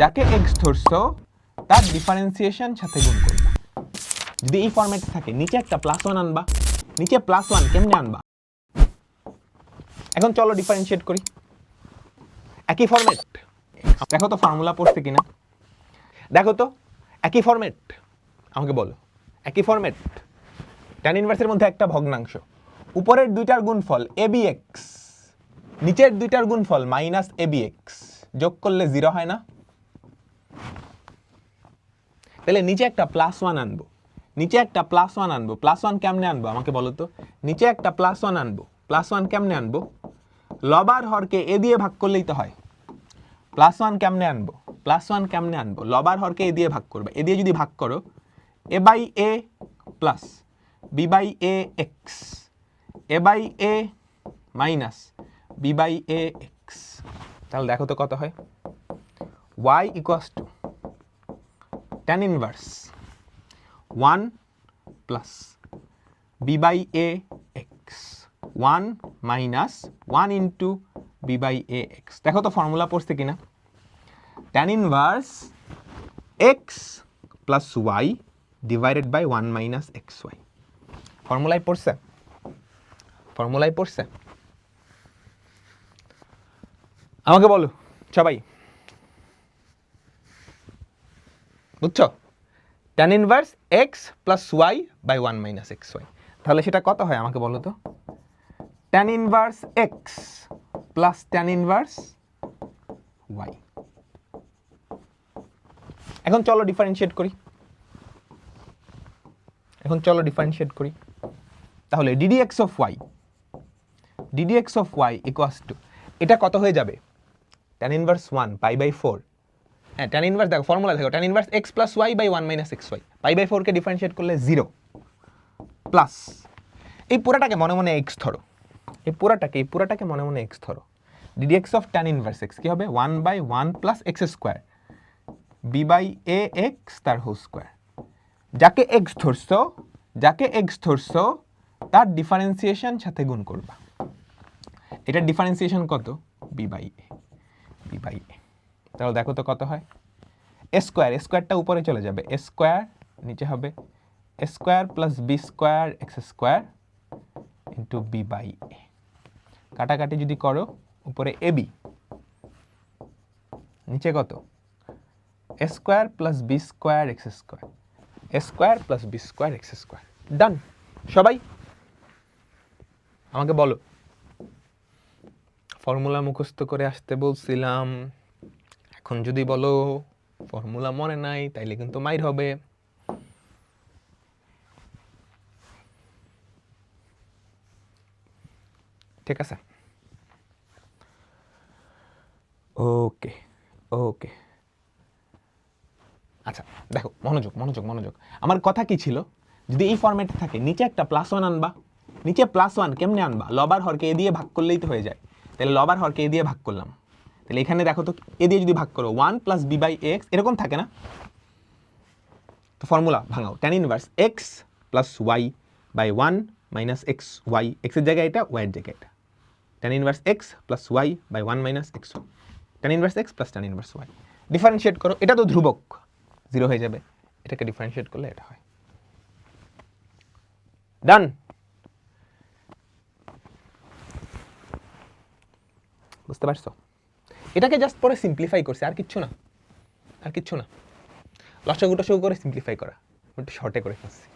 যাকে এক্স ধরছো, তার ডিফারেন্সিয়েশন সাথে গুণ করবা। যদি এই ফরম্যাট থাকে, নিচে একটা প্লাস ওয়ান আনবা, নিচে প্লাস ওয়ান কেমনে আনবা? এখন চলো ডিফারেন্সিয়েট করি। একই ফরম্যাট দেখো তো ফর্মুলা পড়ছে কিনা। দেখো তো, একই ফরম্যাট আমাকে বলো, একই ফরম্যাট ট্যান ইনভার্সের মধ্যে একটা ভগ্নাংশ। উপরের দুইটার গুণফল এ বি এক্স নিচের দুইটার গুণফল মাইনাস এ বি এক্স যোগ করলে জিরো হয় না। তাহলে নিচে একটা প্লাস ওয়ান আনব। নিচে একটা প্লাস ওয়ান আনব। প্লাস ওয়ান কেমনে আনব? আমাকে বলো তো। নিচে একটা প্লাস ওয়ান আনব। প্লাস ওয়ান কেমনে আনব? লবার হরকে এ দিয়ে ভাগ করলেই তো হয়। প্লাস ওয়ান কেমনে আনব? প্লাস ওয়ান কেমনে আনব? লবার হরকে এ দিয়ে ভাগ করবে। এ দিয়ে যদি ভাগ করো, a by a plus b by a x a by a minus b by a x তাহলে দেখো তো কত হয়। Y equals to tan inverse 1 plus b by a x 1 minus 1 into b by a x দেখো তো formula পড়ছে কিনা tan inverse x plus y divided by 1 minus xy ফর্মুলায় পড়ছে ফর্মুলায় পড়ছে আমাকে বলো সবাই বুঝছ? Tan inverse x plus y by one minus x y তাহলে সেটা কত হয় আমাকে বলো তো? Tan inverse x plus tan inverse y এখন চলো ডিফারেন্সিয়েট করি। এখন চলো ডিফারেন্সিয়েট করি। তাহলে d d x of y d d x of y equals to এটা কত হয়ে যাবে? Tan inverse one pi by four হ্যাঁ ট্যান ইনভার্স দেখো ফর্মুলা দেখো tan inverse x plus y by one minus x y pi by ফোরকে differentiate করলে zero plus এই পুরাটাকে মনে মনে এক্স ধরো। এই পুরাটাকে এই পুরাটাকে মনে মনে এক্স ধরো। D d x of tan inverse x কী হবে? One by one plus x square b by a x তার হোল স্কোয়ার যাকে এক্স ধরছো, যাকে এক্স ধরছো, তার ডিফারেন্সিয়েশন সাথে গুণ করবা। এটার ডিফারেন্সিয়েশন কত? B by a b by a তাহলে দেখো তো কত হয়? স্কোয়ার স্কোয়ারটা উপরে চলে যাবে। স্কোয়ার নিচে হবে square plus b square x square into b by a কাটাকাটি যদি করো, উপরে এ বি নিচে কত? A square plus b square x square square plus b square x square done সবাই, আমাকে বলো। ফর্মুলা মুখস্থ করে আসতে বলছিলাম। এখন যদি বলো ফর্মুলা মনে নাই, তাইলে কিন্তু মাইর হবে। ঠিক আছে? ওকে ওকে। আচ্ছা দেখো, মনোযোগ মনোযোগ মনোযোগ। আমার কথা কি ছিল? যদি এই ফরম্যাটে থাকে, নিচে একটা প্লাস ওয়ান আনবা। নিচে প্লাস ওয়ান কেমনে আনবা? লবার হরকে এ দিয়ে ভাগ করলেই তো হয়ে যায়। তাহলে লবার হরকে এ দিয়ে ভাগ করলাম। তাহলে এখানে দেখো তো এ দিয়ে যদি ভাগ করো one plus b by x এরকম থাকে না? তো formula ভাঙাও। Tan inverse x plus y by one minus x y এক্সের জায়গায় এটা ওয়াইয়ের জায়গায় এটা। Tan inverse x plus y by one minus x y tan inverse x plus tan inverse y differentiate করো, এটা তো ধ্রুবক। জিরো হয়ে যাবে। এটাকে ডিফারেন্সিয়েট করলে এটা হয়। ডান বুঝতে পারছ? এটাকে জাস্ট পরে সিম্পলিফাই করছে, আর কিচ্ছু না। আর কিচ্ছু না। লসাগু টসাগু করে সিম্পলিফাই করা। একটু শর্টে করে ফেলছি।